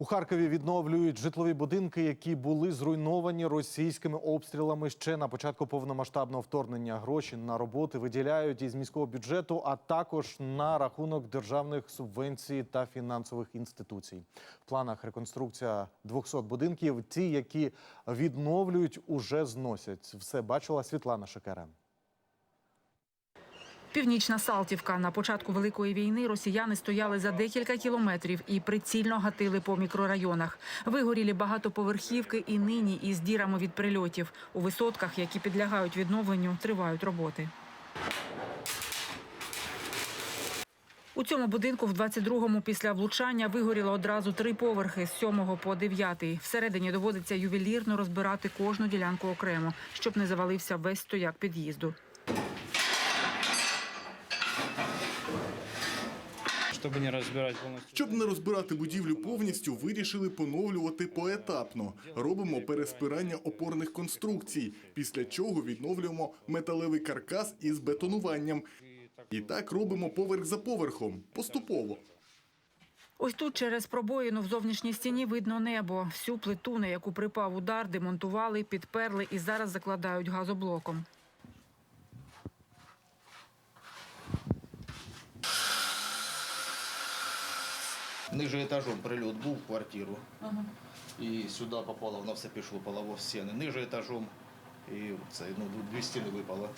У Харкові відновлюють житлові будинки, які були зруйновані російськими обстрілами ще на початку повномасштабного вторгнення. Гроші на роботи виділяють із міського бюджету, а також на рахунок державних субвенцій та фінансових інституцій. В планах реконструкція 200 будинків. Ті, які відновлюють, уже зносять. Все бачила Світлана Шекера. Північна Салтівка. На початку Великої війни росіяни стояли за декілька кілометрів і прицільно гатили по мікрорайонах. Вигорілі багатоповерхівки і нині із дірами від прильотів. У висотках, які підлягають відновленню, тривають роботи. У цьому будинку в 22-му після влучання вигоріло одразу три поверхи з 7 по 9. Всередині доводиться ювелірно розбирати кожну ділянку окремо, щоб не завалився весь стояк під'їзду. Чтобы не разбирать полностью. Щоб не розбирати будівлю повністю, вирішили поновлювати поетапно. Робимо переспирання опорних конструкцій, після чого відновлюємо металевий каркас із бетонуванням. І так робимо поверх за поверхом, поступово. Ось тут через пробоїну в зовнішній стіні видно небо. Всю плиту, на яку припав удар, демонтували, підперли і зараз закладають газоблоком. Ниже етажом прильот був в квартиру. І сюди попало, воно все пішло полово в стіни. Ниже етажом і це, ну, дві стіни випало.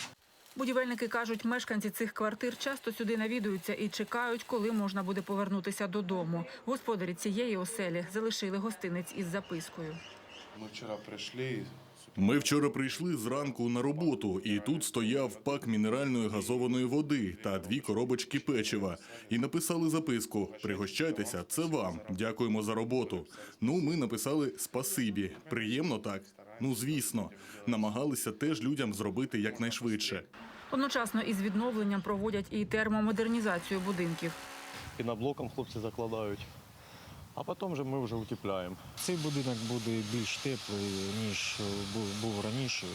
Будівельники кажуть, мешканці цих квартир часто сюди навідуються і чекають, коли можна буде повернутися додому. Господарі цієї оселі залишили гостинець із запискою. Мы вчера пришли, Ми вчора прийшли зранку на роботу, і тут стояв пак мінеральної газованої води та дві коробочки печива. І написали записку: Пригощайтеся, це вам. Дякуємо за роботу. Ну, ми написали спасибі. Приємно так. Ну, звісно, намагалися теж людям зробити якнайшвидше. Одночасно із відновленням проводять і термомодернізацію будинків. Піноблоком хлопці закладають. А потім вже ми вже утепляємо. Цей будинок буде більш теплий, ніж був, раніше,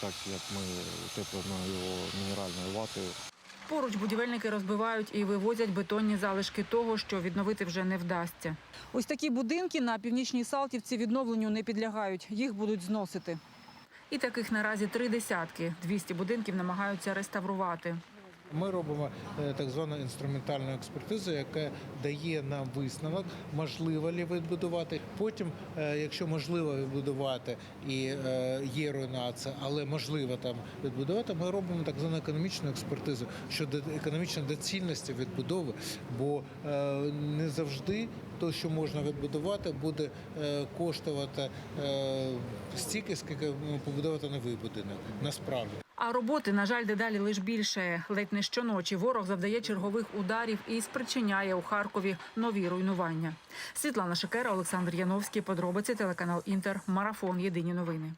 так як ми утеплимо його мінеральною ватою. Поруч будівельники розбивають і вивозять бетонні залишки того, що відновити вже не вдасться. Ось такі будинки на північній Салтівці відновленню не підлягають. Їх будуть зносити. І таких наразі три десятки. 200 будинків намагаються реставрувати. Ми робимо е, так звану інструментальну експертизу, яка дає нам висновок, можливо ли відбудувати. Потім, е, якщо можливо відбудувати і е, є руйнація, але можливо там відбудувати, ми робимо так звану економічну експертизу щодо економічної доцільності відбудови, бо не завжди то, що можна відбудувати, буде коштувати стільки, скільки ну, побудувати новий будинок. Насправді. А роботи, на жаль, дедалі лиш більше. Ледь не щоночі ворог завдає чергових ударів і спричиняє у Харкові нові руйнування. Світлана Шикера, Олександр Яновський. Подробиці телеканал Інтер. Марафон. Єдині новини.